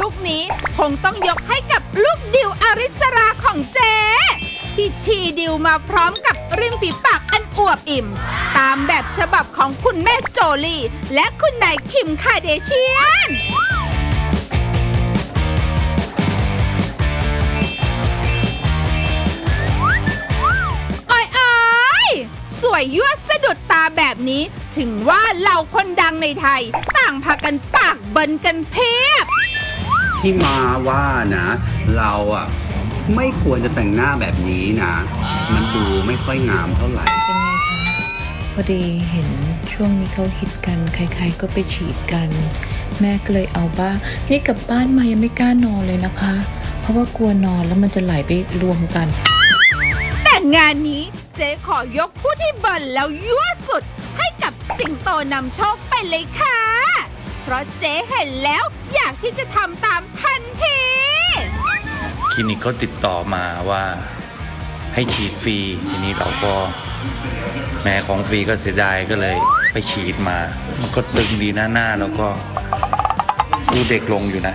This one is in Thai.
ยุคนี้คงต้องยกให้กับลูกดิวอริสราของเจ๊ที่ชีดิวมาพร้อมกับริมฝีปากอันอวบอิ่ม ตามแบบฉบับของคุณแม่โจลีและคุณนายคิมคาเดเชียนโอ้ยสวยยั่วสะดุดตาแบบนี้ ถึงว่าเราคนดังในไทย ต่างพากันปากเบินกันเพียบ ที่มาว่านะ เราอะไม่ควรจะแต่งหน้าแบบนี้นะ มันดูไม่ค่อยงามเท่าไหร่ เป็นไงคะพอดีเห็นช่วงนี้เขาฮิตกัน ใครๆก็ไปฉีดกัน แม่ก็เลยเอาบ้างนี่กลับบ้านมายังไม่กล้านอนเลยนะคะ เพราะว่ากลัวนอนแล้วมันจะไหลไปรวมกัน แต่งานนี้เจ๊ขอยกผู้ที่เบิร์นแล้วยั่วสุด ให้กับสิงโตนำโชคไปเลยค่ะเพ ราะเจ๊เห็นแล้วอยากที่จะทำตามทันที คลินิกเขาติดต่อมาว่าให้ฉีดฟรีทีนี้เราก็แม่ของฟรีก็เสียดายก็เลยไปฉีดมา มันก็ตึงดีหน้าหน้าแล้วก็ดูเด็กลงอยู่นะ